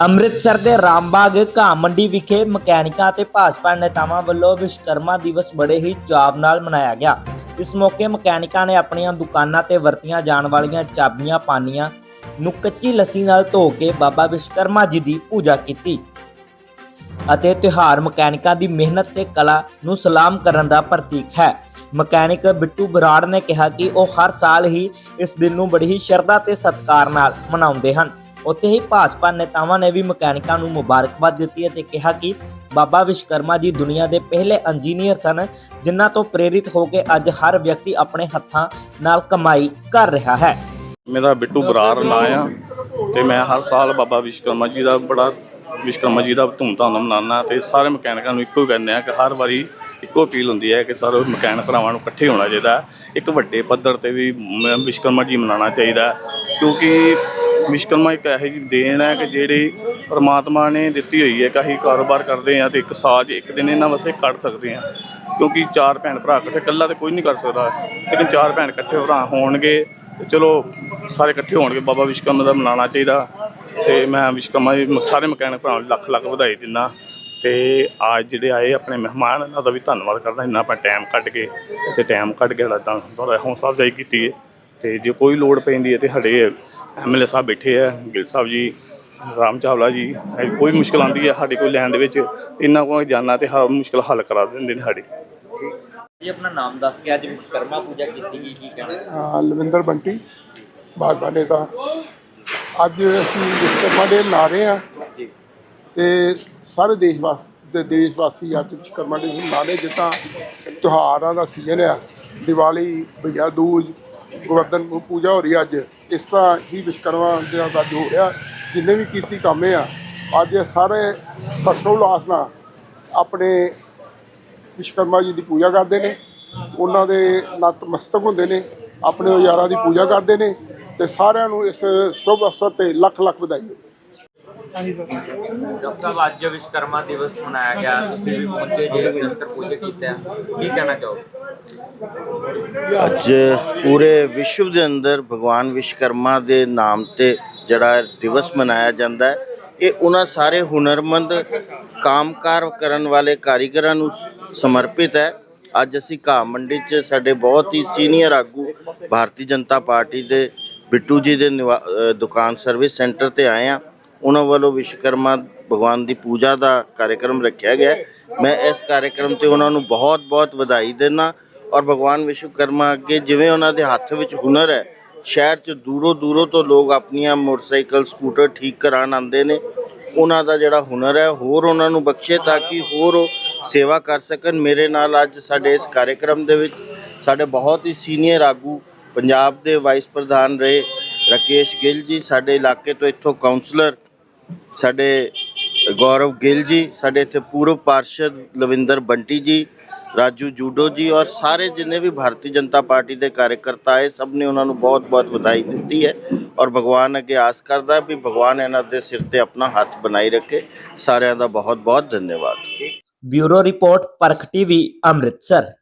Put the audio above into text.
ਅੰਮ੍ਰਿਤਸਰ ਦੇ ਰਾਮਬਾਗ ਘਾਹ ਮੰਡੀ ਵਿਖੇ ਮਕੈਨਿਕਾਂ ਅਤੇ ਭਾਜਪਾ ਨੇਤਾਵਾਂ ਵੱਲੋਂ ਵਿਸ਼ਵਕਰਮਾ ਦਿਵਸ ਬੜੇ ਹੀ ਚਾਅ ਨਾਲ ਮਨਾਇਆ ਗਿਆ। ਇਸ ਮੌਕੇ ਮਕੈਨਿਕਾਂ ਨੇ ਆਪਣੀਆਂ ਦੁਕਾਨਾਂ ਤੇ ਵਰਤੀਆਂ ਜਾਣ ਵਾਲੀਆਂ ਚਾਬੀਆਂ, ਪਾਨੀਆਂ ਨੂੰ ਕੱਚੀ ਲੱਸੀ ਨਾਲ ਧੋ ਕੇ ਬਾਬਾ ਵਿਸ਼ਵਕਰਮਾ ਜੀ ਦੀ ਪੂਜਾ ਕੀਤੀ ਅਤੇ ਤਿਉਹਾਰ ਮਕੈਨਿਕਾਂ ਦੀ ਮਿਹਨਤ ਤੇ ਕਲਾ ਨੂੰ ਸਲਾਮ ਕਰਨ ਦਾ ਪ੍ਰਤੀਕ ਹੈ। ਮਕੈਨਿਕ ਬਿੱਟੂ ਬਰਾੜ ਨੇ ਕਿਹਾ ਕਿ ਉਹ ਹਰ ਸਾਲ ਹੀ ਇਸ ਦਿਨ ਨੂੰ ਬੜੀ ਹੀ ਸ਼ਰਧਾ ਤੇ ਸਤਿਕਾਰ ਨਾਲ ਮਨਾਉਂਦੇ ਹਨ। ਉੱਥੇ ਹੀ ਭਾਜਪਾ ਨੇਤਾਵਾਂ ਨੇ ਵੀ ਮਕੈਨਿਕਾਂ ਨੂੰ ਮੁਬਾਰਕਬਾਦ ਦਿੱਤੀ ਹੈ ਅਤੇ ਕਿਹਾ ਕਿ ਬਾਬਾ ਵਿਸ਼ਵਕਰਮਾ ਜੀ ਦੁਨੀਆ ਦੇ ਪਹਿਲੇ ਇੰਜੀਨੀਅਰ ਸਨ, ਜਿਨ੍ਹਾਂ ਤੋਂ ਪ੍ਰੇਰਿਤ ਹੋ ਕੇ ਅੱਜ ਹਰ ਵਿਅਕਤੀ ਆਪਣੇ ਹੱਥਾਂ ਨਾਲ ਕਮਾਈ ਕਰ ਰਿਹਾ ਹੈ। ਮੇਰਾ ਬਿੱਟੂ ਬਰਾਰ ਨਾਂ ਆ ਤੇ ਮੈਂ ਹਰ ਸਾਲ ਬਾਬਾ ਵਿਸ਼ਵਕਰਮਾ ਜੀ ਦਾ ਬੜਾ ਵਿਸ਼ਵਕਰਮਾ ਜੀ ਦਾ ਧੂਮਧਾਮ ਨਾਲ ਮਨਾਉਣਾ ਤੇ ਸਾਰੇ ਮਕੈਨਿਕਾਂ ਨੂੰ ਇੱਕੋ ਹੀ ਕਹਿੰਦੇ ਆ ਕਿ ਹਰ ਵਾਰੀ ਇੱਕੋ ਅਪੀਲ ਹੁੰਦੀ ਹੈ ਕਿ ਸਾਰੇ ਮਕੈਨਿਕ ਭਰਾਵਾਂ ਨੂੰ ਇਕੱਠੇ ਹੋਣਾ ਚਾਹੀਦਾ ਇੱਕ ਵੱਡੇ ਪੱਧਰ ਤੇ ਵੀ ਮ- ਵਿਸ਼ਵਕਰਮਾ ਜੀ ਮਨਾਉਣਾ ਚਾਹੀਦਾ ਕਿਉਂਕਿ ਵਿਸ਼ਵਕਰਮਾ ਇੱਕ ਇਹੋ ਜਿਹੀ ਦੇਣ ਹੈ ਕਿ ਜਿਹੜੀ ਪਰਮਾਤਮਾ ਨੇ ਦਿੱਤੀ ਹੋਈ ਹੈ ਕਿ ਅਸੀਂ ਕਾਰੋਬਾਰ ਕਰਦੇ ਹਾਂ ਤੇ ਇੱਕ ਸਾਜ ਇੱਕ ਦਿਨ ਇਹਨਾਂ ਵਾਸਤੇ ਕੱਢ ਸਕਦੇ ਹਾਂ। ਕਿਉਂਕਿ ਚਾਰ ਭੈਣ ਭਰਾ ਇਕੱਠੇ, ਇਕੱਲਾ ਤੇ ਕੋਈ ਨਹੀਂ ਕਰ ਸਕਦਾ। ਲੇਕਿਨ ਚਾਰ ਭੈਣ ਇਕੱਠੇ ਭਰਾ ਹੋਣਗੇ, ਤੇ ਚਲੋ ਸਾਰੇ ਇਕੱਠੇ ਹੋਣਗੇ। ਬਾਬਾ ਵਿਸ਼ਵਕਰਮਾ ਦਾ ਮਨਾਉਣਾ ਚਾਹੀਦਾ। ਤੇ ਮੈਂ ਵਿਸ਼ਕਰਮਾ ਜੀ ਸਾਰੇ ਮਕੈਨਿਕ ਭਰਾਵਾਂ ਨੂੰ ਲੱਖ ਲੱਖ ਵਧਾਈ ਦਿੰਦਾ। ਤੇ ਅੱਜ ਜਿਹੜੇ ਆਏ ਆਪਣੇ ਮਹਿਮਾਨ, ਉਹਨਾਂ ਦਾ ਵੀ ਧੰਨਵਾਦ ਕਰਦਾ। ਇੰਨਾ ਆਪਾਂ ਟਾਈਮ ਕੱਢ ਕੇ, ਇੱਥੇ ਟਾਈਮ ਕੱਢ ਕੇ ਸਾਡਾ ਥੋੜਾ ਹੌਸਲਾ ਅਫਜ਼ਾਈ ਕੀਤੀ ਹੈ। ਤੇ ਜੇ ਕੋਈ ਲੋੜ ਪੈਂਦੀ ਹੈ ਤੇ ਸਾਡੇ ਐਮਐਲਏ ਸਾਹਿਬ ਬੈਠੇ ਆ ਗਿਲ ਸਾਹਿਬ ਜੀ ਰਾਮ ਚਾਵਲਾ ਜੀ ਕੋਈ ਮੁਸ਼ਕਲ ਆਉਂਦੀ ਹੈ ਸਾਡੇ ਕੋਈ ਲੈਣ ਦੇ ਵਿੱਚ ਇਹਨਾਂ ਕੋਲ ਜਾਣਾ ਤੇ ਹਰ ਮੁਸ਼ਕਲ ਹੱਲ ਕਰਾ ਦਿੰਦੇ ਨੇ ਸਾਡੀ। ਜੀ ਆਪਣਾ ਨਾਮ ਦੱਸ ਕੇ ਅੱਜ ਵਿਸ਼ਵਕਰਮਾ ਪੂਜਾ ਕੀਤੀ ਗਈ ਕੀ ਕਹਿਣਾ? ਹਾਂ, ਲਵਿੰਦਰ ਬੰਟੀ ਭਾਜਪਾ ਨੇਤਾ ਅੱਜ ਅਸੀਂ ਵਿਸ਼ਵਕਰਮਾ ਡੇ ਮਨਾ ਰਹੇ ਹਾਂ ਜੀ। ਤੇ ਸਾਰੇ ਦੇਸ਼ ਵਾਸਤੇ ਦੇਸ਼ ਵਾਸੀ ਅੱਜ ਵਿਸ਼ਵਕਰਮਾ ਡੇ ਮਨਾ ਰਹੇ ਜਿੱਦਾਂ ਤਿਉਹਾਰਾਂ ਦਾ ਸੀਜ਼ਨ ਆ ਦੀਵਾਲੀ ਦੂਜ ਗੋਵਰਧਨ ਨੂੰ ਪੂਜਾ ਹੋ ਰਹੀ ਹੈ ਅੱਜ। ਇਸ ਤਰ੍ਹਾਂ ਹੀ ਵਿਸ਼ਵਕਰਮਾ ਦੇ ਦਾ ਜੋ ਹੋ ਰਿਹਾ। ਜਿੰਨੇ ਵੀ ਕੀਤੀ ਕੰਮ ਆ, ਅੱਜ ਇਹ ਸਾਰੇ ਹਰਸ਼ੋਲਾਸ ਨਾਲ ਆਪਣੇ ਵਿਸ਼ਵਕਰਮਾ ਜੀ ਦੀ ਪੂਜਾ ਕਰਦੇ ਨੇ। ਉਹਨਾਂ ਦੇ ਨਤਮਸਤਕ ਹੁੰਦੇ ਨੇ, ਆਪਣੇ ਯਾਰਾਂ ਦੀ ਪੂਜਾ ਕਰਦੇ ਨੇ ਤੇ ਸਾਰਿਆਂ ਨੂੰ ਇਸ ਸ਼ੁਭ ਅਵਸਰ ਤੇ ਲੱਖ ਲੱਖ ਵਧਾਈ ਡਾਕਟਰ ਸਾਹਿਬ ਅੱਜ ਵਿਸ਼ਵਕਰਮਾ ਦਿਵਸ ਮਨਾਇਆ ਗਿਆ ਤੁਸੀਂ ਵੀ ਪਹੁੰਚੇ ਜੇ ਸ਼ਸਤਰ ਪੂਜਾ ਕੀਤਾ ਕੀ ਕਹਿਣਾ ਚਾਹੋਗੇ? ਅੱਜ ਪੂਰੇ ਵਿਸ਼ਵ ਦੇ ਅੰਦਰ ਭਗਵਾਨ ਵਿਸ਼ਵਕਰਮਾ ਦੇ ਨਾਮ ਤੇ ਜਿਹੜਾ ਦਿਵਸ ਮਨਾਇਆ ਜਾਂਦਾ ਹੈ ਇਹ ਉਹਨਾਂ ਸਾਰੇ ਹੁਨਰਮੰਦ ਕਾਮਕਾਰ ਕਰਨ ਵਾਲੇ ਕਾਰੀਗਰਾਂ ਨੂੰ ਸਮਰਪਿਤ ਹੈ। ਅੱਜ ਅਸੀਂ ਘਾਹ ਮੰਡੀ 'ਚ ਸਾਡੇ ਬਹੁਤ ਹੀ ਸੀਨੀਅਰ ਆਗੂ ਭਾਰਤੀ ਜਨਤਾ ਪਾਰਟੀ ਦੇ ਬਿੱਟੂ ਜੀ ਦੇ ਦੁਕਾਨ ਸਰਵਿਸ ਸੈਂਟਰ ਤੇ ਆਏ ਆ ਉਹਨਾਂ ਵੱਲੋਂ ਵਿਸ਼ਵਕਰਮਾ ਭਗਵਾਨ ਦੀ ਪੂਜਾ ਦਾ ਕਾਰਜਕ੍ਰਮ ਰੱਖਿਆ ਗਿਆ। ਮੈਂ ਇਸ ਕਾਰਜਕ੍ਰਮ ਤੇ ਉਹਨਾਂ ਨੂੰ ਬਹੁਤ-ਬਹੁਤ ਵਧਾਈ ਦਿੰਦਾ ਔਰ ਭਗਵਾਨ ਵਿਸ਼ਵਕਰਮਾ ਅੱਗੇ ਜਿਵੇਂ ਉਹਨਾਂ ਦੇ ਹੱਥ ਵਿੱਚ ਹੁਨਰ ਹੈ, ਸ਼ਹਿਰ 'ਚ ਦੂਰੋਂ ਦੂਰੋਂ ਤੋਂ ਲੋਕ ਆਪਣੀਆਂ ਮੋਟਰਸਾਈਕਲ, ਸਕੂਟਰ ਠੀਕ ਕਰਾਉਣ ਆਉਂਦੇ ਨੇ। ਉਹਨਾਂ ਦਾ ਜਿਹੜਾ ਹੁਨਰ ਹੈ, ਹੋਰ ਉਹਨਾਂ ਨੂੰ ਬਖਸ਼ੇ ਤਾਂ ਕਿ ਹੋਰ ਉਹ ਸੇਵਾ ਕਰ ਸਕਣ। ਮੇਰੇ ਨਾਲ ਅੱਜ ਸਾਡੇ ਇਸ ਕਾਰਜਕ੍ਰਮ ਦੇ ਵਿੱਚ ਸਾਡੇ ਬਹੁਤ ਹੀ ਸੀਨੀਅਰ ਆਗੂ ਪੰਜਾਬ ਦੇ ਵਾਈਸ ਪ੍ਰਧਾਨ ਰਹੇ ਰਾਕੇਸ਼ ਗਿੱਲ ਜੀ। ਸਾਡੇ ਇਲਾਕੇ ਤੋਂ ਇੱਥੋਂ ਕਾਉਂਸਲਰ ਸਾਡੇ ਗੌਰਵ ਗਿੱਲ ਜੀ, ਸਾਡੇ ਇੱਥੇ ਪੂਰਵ ਪਾਰਸ਼ਦ ਲਵਿੰਦਰ ਬੰਟੀ ਜੀ, ਰਾਜੂ ਜੂਡੋ ਜੀ ਔਰ ਸਾਰੇ ਜਿੰਨੇ ਵੀ ਭਾਰਤੀ ਜਨਤਾ ਪਾਰਟੀ ਦੇ ਕਾਰਜਕਰਤਾ ਆਏ, ਸਭ ਨੇ ਉਹਨਾਂ ਨੂੰ ਬਹੁਤ-ਬਹੁਤ ਵਧਾਈ ਦਿੱਤੀ ਹੈ ਔਰ ਭਗਵਾਨ ਅੱਗੇ ਆਸ ਕਰਦਾ ਵੀ ਭਗਵਾਨ ਇਹਨਾਂ ਦੇ ਸਿਰ ਤੇ ਆਪਣਾ ਹੱਥ ਬਣਾਈ ਰੱਖੇ। ਸਾਰਿਆਂ ਦਾ ਬਹੁਤ-ਬਹੁਤ ਧੰਨਵਾਦ। Bureau report, Parakh TV, Amritsar.